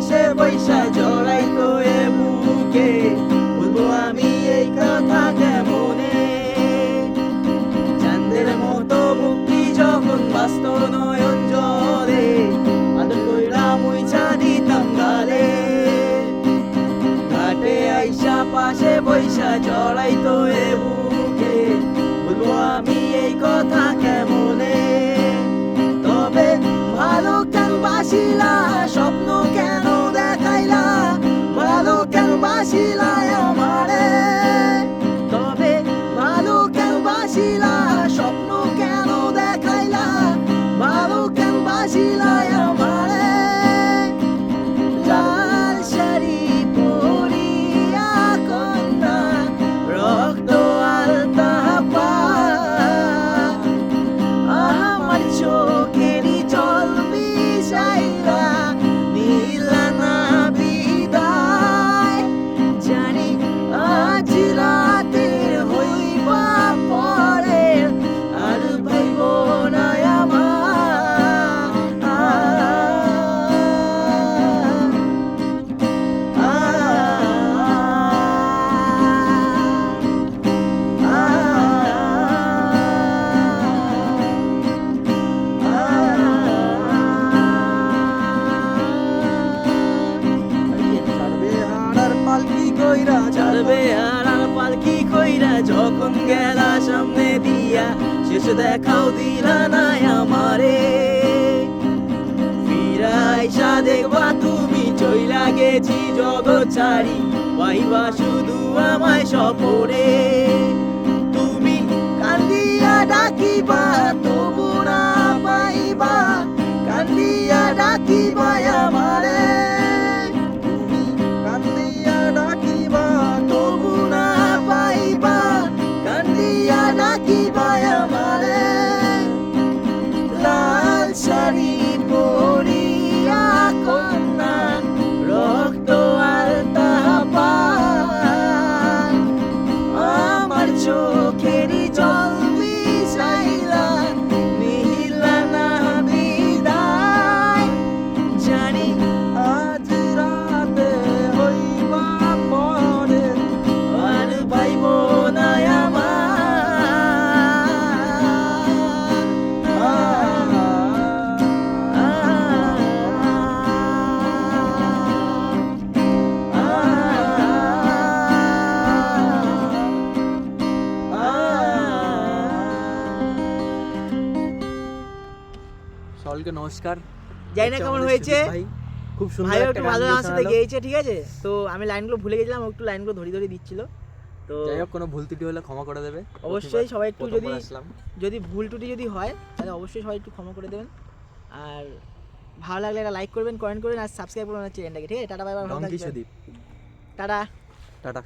পাশে বৈশা জড়াই তো এ বুকে। বলব আমি এই কথা কেমনে? চাঁদের মতো মুক্তি যখন বাস্ত নয়ন জলে, আদর কইরা মুইছা দিতাম গালে। ঘাটে আইসা পাশে বৈশা জড়াই তো এ বুকে। বলব আমি এই কথা যখন গেলা সামনে দিয়া, শেষ দেখাও দিলা না আমারে। ফিরাইসা দেখবা তুমি চইলা গেছি জগৎ ছাড়ি, পাইবা শুধু আমায় সপরে তুমি কান্দিয়া ডাকিবা, তবু না পাইবা, কান্দিয়া ডাকিবা সকলকে নমস্কার। জানি না কেমন হয়েছে। খুব সুন্দর ভাইও একটা ভালো আমার সাথে। গেয়েছে ঠিক আছে? তো আমি লাইনগুলো ভুলে গেছিলাম একটু লাইনগুলো ধরে ধরে দিচ্ছিল। তো যাই হোক কোনো ভুল ত্রুটি হলে ক্ষমা করে দেবে। অবশ্যই সবাই একটু যদি- যদি ভুল টুটি যদি হয় তাহলে অবশ্যই সবাই একটু ক্ষমা করে দেবেন। আর ভালো লাগলে একটা লাইক করবেন কমেন্ট করবেন আর সাবস্ক্রাইব করবেন চ্যানেলটাকে ঠিক আছে? টাটা বাই বাই ভালো ডঙ্কি থাকবেন। টাটা। টাটা।